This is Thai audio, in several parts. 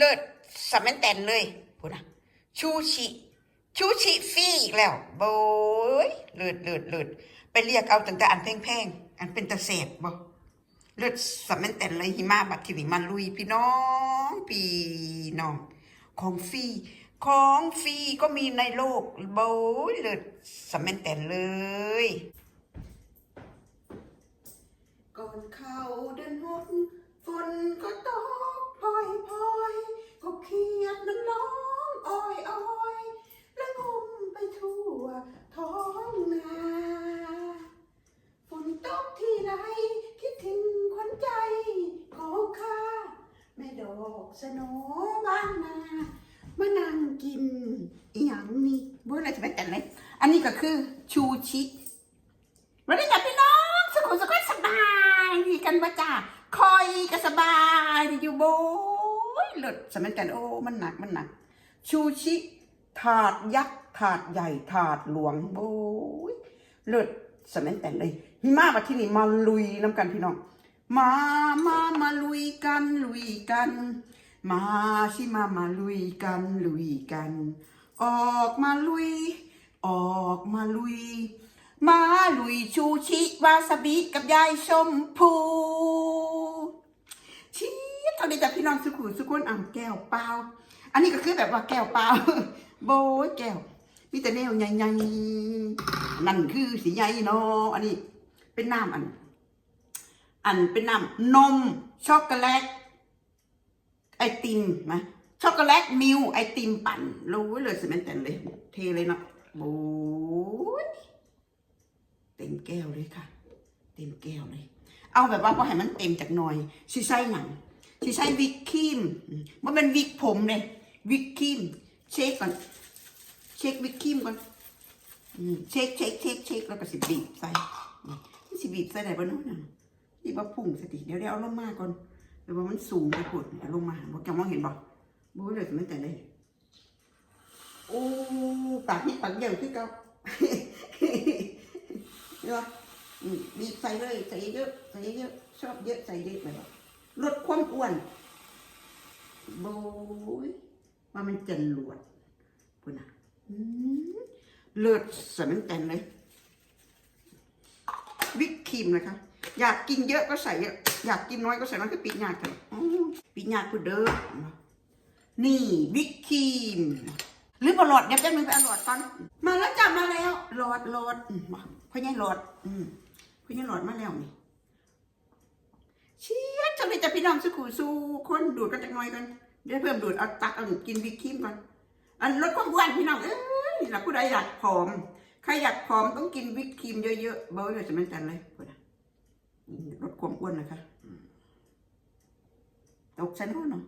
เลิศสำแมนแตนเลยพูดนะชูชิชูชิฟรีอีกแล้วโบยเลิศเลิศเลิศไปเรียกเอาตั้งแต่อันแพงๆอันเป็นตะเศษบ่เลิศสำแมนแตนเลยหิมะบัดทีนี้มันลุยพี่น้องพี่น้อง ของฟรีของฟรีก็มีในโลกโบยเลิศสำแมนแตนเลย ก่อนเข้าเดินหดฝนก็ตก พลอยพลอยก็เครียดมันร้องอ้อยอ้อยและงมไปทั่วท้องนาฝนตกทีไรคิดถึงขวัญใจของข้าแม่ดอกสโนบ้านนามานั่งกินอหย่างนี้บุ้ยอะไรจะไปแต่งเลยอันนี้ก็คือชูชิวันนี้กับพี่น้องสุขุมสุขสบายดีกันปะจ้า คอยก็สบายอยู่โบยเลิศสมัยกันโอ้มันหนักมันหนัก ชูชิถาดยักษ์ถาดใหญ่ถาดหลวงโบยเลิศสมัยแต่เลยหิมะมาที่นี่มาลุยน้ำกันพี่น้องมามามาลุยกันลุยกัน มาชิมามาลุยกันลุยกัน ออกมาลุย ออกมาลุย มาลุยชูชิวาซาบิกับยายชมพู ชี้ตอนนี้จากพี่น้องสุขุมสุขุนอ่างแก้วเปล่า อันนี้ก็คือแบบว่าแก้วเปล่าโบยแก้วมีแต่แนวใหญ่ๆนั่นคือสีใหญ่เนาะอันนี้เป็นน้ำอัน อันเป็นน้ำนมช็อกโกแลตไอติมนะช็อกโกแลตมิลไอติมปั่นรู้เลยสม่นแต่นเลย เทเลยเนาะโอ้ยเต็มแก้วเลยค่ะ เต็มแก้วเลย เอาแบบว่าพอให้มันเต็มจากหน่อยชิใส่หนัง ชิใส่วิกครีมว่าเป็นวิกผมเลยวิกครีมเช็คก่อน เช็ควิกครีมก่อนเช็คเช็คเช็คเช็คแล้วก็สิบีบใส่นี่สิบีบใส่ไหนบ้างเนาะนี่ว่าพุ่งสติเดี๋ยวเดี๋ยวเอาลงมาก่อนเดี๋ยวว่ามันสูงไปปวดเอาลงมาบอกจะมองเห็นบอกบูเลยไม่แต่เลยโอ้ปากนี่ปากเดียวที่เก่าเนาะอืมบีบใส่เลยใส่เยอะใส่เยอะชอบเยอะใส่เยอะเลยบอก ลดความอ้วนโบยว่ามันจะหลวดพุ่นะอืมเลือดสมันแต่นเลย วิปครีมนะคะ อยากกินเยอะก็ใส่เยอะอยากกินน้อยก็ใส่น้อยก็ปิดยากันปิดยากกูเด้อนี่วิปครีมหรือบหลอดเดี๋ยวแป๊บนึงไปเอาหลอดก่อนมาแล้วจ้ะมาแล้วหลอดหลอดพ่อใหญ่หลอดพ่อใหญ่หลอดมาแล้วนี่ ไปจะพี่น้องสู้สู้คนดูดกันจักน่อยกันเดี๋ยวเพิ่มดูดเอาตักเอากินวิปครีมก่อนอันลดความอ้วนพี่น้องเอ้ยหละผู้ใดอยากผอมใครอยากผอมต้องกินวิปครีมเยอะๆเบาเลยจะไม่จันเลยพูดนะลดความอ้วนนะคะตกฉันว่าเนาะ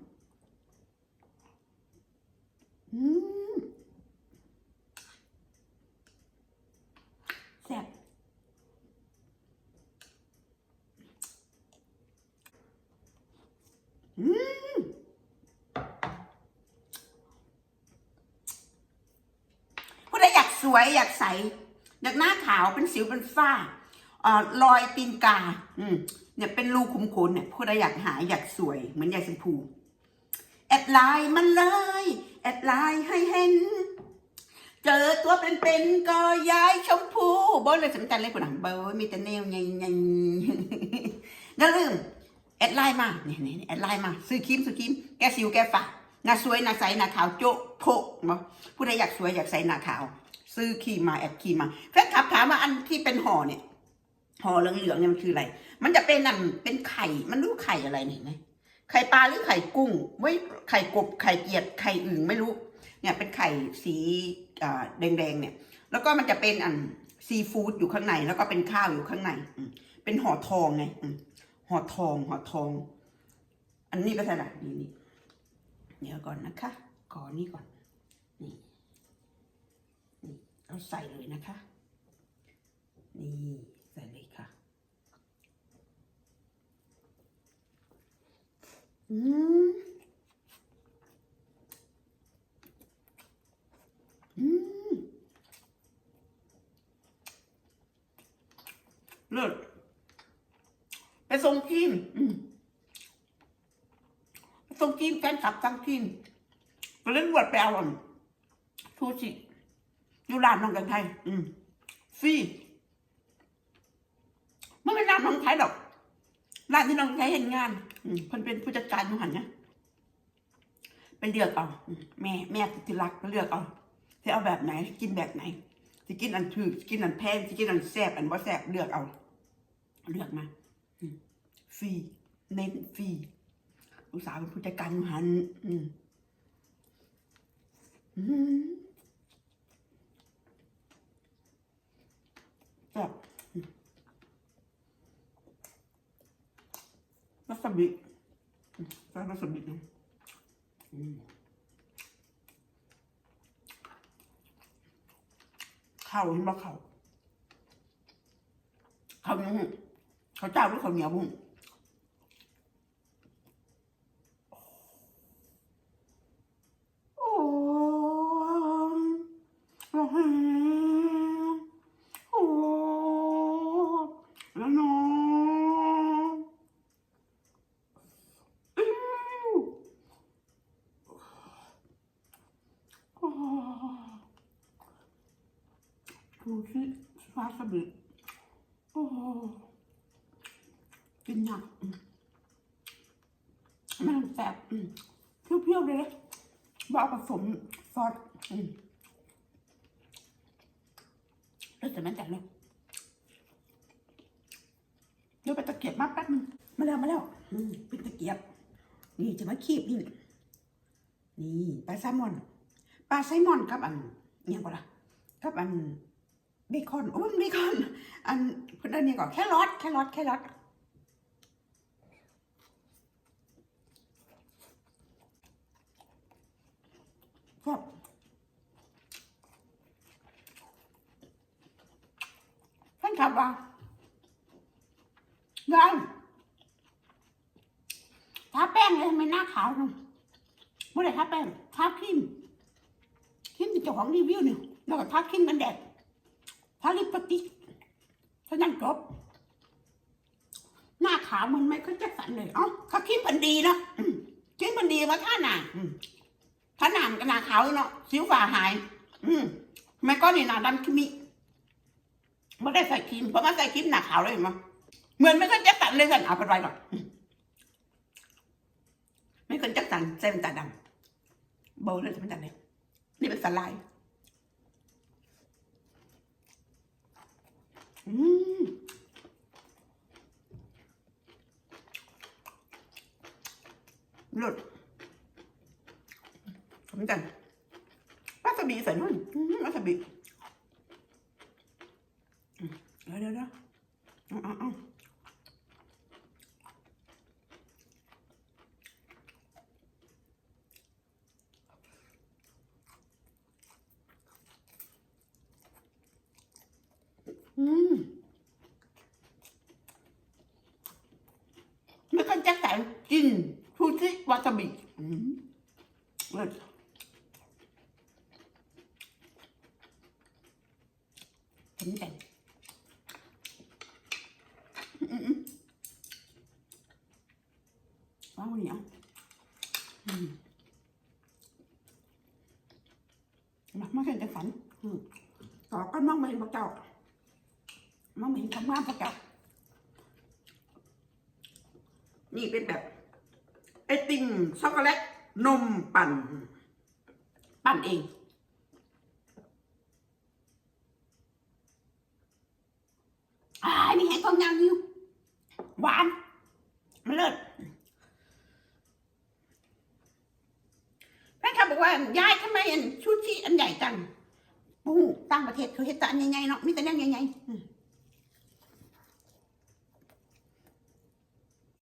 อืมแซ่บอืมผู้ใดอยาก สวยอยากใส อยากหน้าขาวเป็นสิวเป็นฝ้าอรอยตีนกา อืมเนี่ยเป็นรูขุมขนเนี่ยผู้ใดอยากหายอยากสวย เหมือนยายชมพูแอดไลน์มันเลย แอดไลน์ให้เห็น เจอตัวเป็นๆก็ยายชมพูบนเลยสำคัญเลยคุณอะเบอร์มีแต่แนวใหญ่ๆอย่าลืมแอดไลน์มาเนี่ยแอดไลน์มา ซื้อครีมซื้อครีมแกสิวแกฝาหน้าสวยหน้าใสหน้าขาวโจ๊ะโพะเนาะผู้ใดอยากสวยอยากใสหน้าขาว ซื้อครีมมาแอดครีมมาแฟนคลับถามว่าอันที่เป็นห่อเนี่ยห่อเหลืองๆเนี่ยมันคืออะไร มันจะเป็นนั่นเป็นไข่ มันรู้ไข่อะไรเนี่ยนะไข่ปลาหรือไข่กุ้งไว้ไข่กบไข่เกียดไข่อึ่งไม่รู้ เนี่ยเป็นไข่สีแดงๆเนี่ย แล้วก็มันจะเป็นอันซีฟู้ดอยู่ข้างใน แล้วก็เป็นข้าวอยู่ข้างในอืเป็นห่อทองไงห่อทองห่อทอง อันนี้ก็ใช่ละนี่นี่เดี๋ยวก่อนนะคะขอนี่ก่อนนี่ เราใส่เลยนะคะ นี่ใส่เลยค่ะ อืมอืมเลิศไปส่งครีมอืมไปส่งจีนแฟนคลับทั้งจีนก็เล่นวดไปเอาอันทูชิ อยู่ร้านน้องกันไทย อืมฟรีไม่เป็นร้านน้องไทยหรอกร้านที่น้องไทยเห็นงาน อืมเพิ่นเป็นผู้จัดการอยู่หันเนี่ยไปเลือกเอาแม่แม่ที่รักไปเลือกเอาจะเอาแบบไหน กินแบบไหนจะกินอันถือกินอันแพงจะกินอันแซ่บอันบ่แซ่บเลือกเอา เลือกมาฟรีเน้นฟรีอุตสาห์เป็นผู้จัดการหัน อืม จับอืมวาซาบิใส่วาซาบินะอืมข้าวเห็นบ่ข้าวข้าวเหนียวหุ้มข้าวเจ้าหรือข้าวเหนียวบุ้งโอ้โอ้โหโอ้แล้วน้องอิ๊วโอ้ ดูสิวาซาบิโอ้กินยากมันแสบเปรี้ยวๆเลยนะว่าเอาผสมซอสอืมแล้วแต่มันแต่เลยเดี๋ยวไปตะเกียบมาแป๊บนึงมาแล้วมาแล้วอืมเป็นตะเกียบ นี่จะมาคีบนี่นี่ปลาแซลมอนปลาไซลมอนกับอันเนี่ยก็ล่ะกับอัน เบคอนโอ้ยเบคอน อันเพื่อนอันนี้ก่อนแค่รอทแค่รอทแค่รอทครับท่านขับว่าได้ทาแป้งเลยทำไมหน้าขาวจังเมื่อไหร่ทาแป้งทาครีมครีมเป็นเจ้าของรีวิวเนี่ยแล้วก็ทาครีมกันแดด ทาลิปติกเท่านั้นจบ หน้าขาวมันไม่ค่อยจะสันเลย เอ้าเขาคิดมันดีเนาะคิดมันดีมาท่าหนาท่าหนามกับหนาขาวเนาะสิวฝ่าหาย อืมไม่ก็นี่หนาดำคิมิไม่ได้ใส่ครีมเพราะมันใส่ครีมหนาขาวเลยเห็นไหมเหมือนไม่ค่อยจะสันเลยสันเอาไปไว้หรอกอืมไม่ค่อยจะสันใส่เป็นตาดำเบเลยจะเป็นตาเลยนี่เป็นสไลด์ หลุดเหมือนกันวาซาบิใส่นู่นวาซาบิเดี๋ยวเดี๋ยวเดี๋ยวเอาเอาเอาอื มไม่ก็จะใส่กินชูชิวาซาบิอืมเลิศเห็นกันว้าวเหนียวอืมาไม่เคยจะฝันต่อก็มองไม่เห็นพระเจ้า มองไม่เห็นทำงานพระเจ้านี่เป็นแบบไอติมช็อกโกแลตนมปั่น ปั่นเองอ่านี่เห็นความยาวอยู่หวานมันเลิศแฟนคลับอกว่ายายทำไมเห็นชูชีอันใหญ่จังปูต่างประเทศเขาเห็นแต่อันใหญ่ๆเนาะมีแต่อันใหญ่ๆ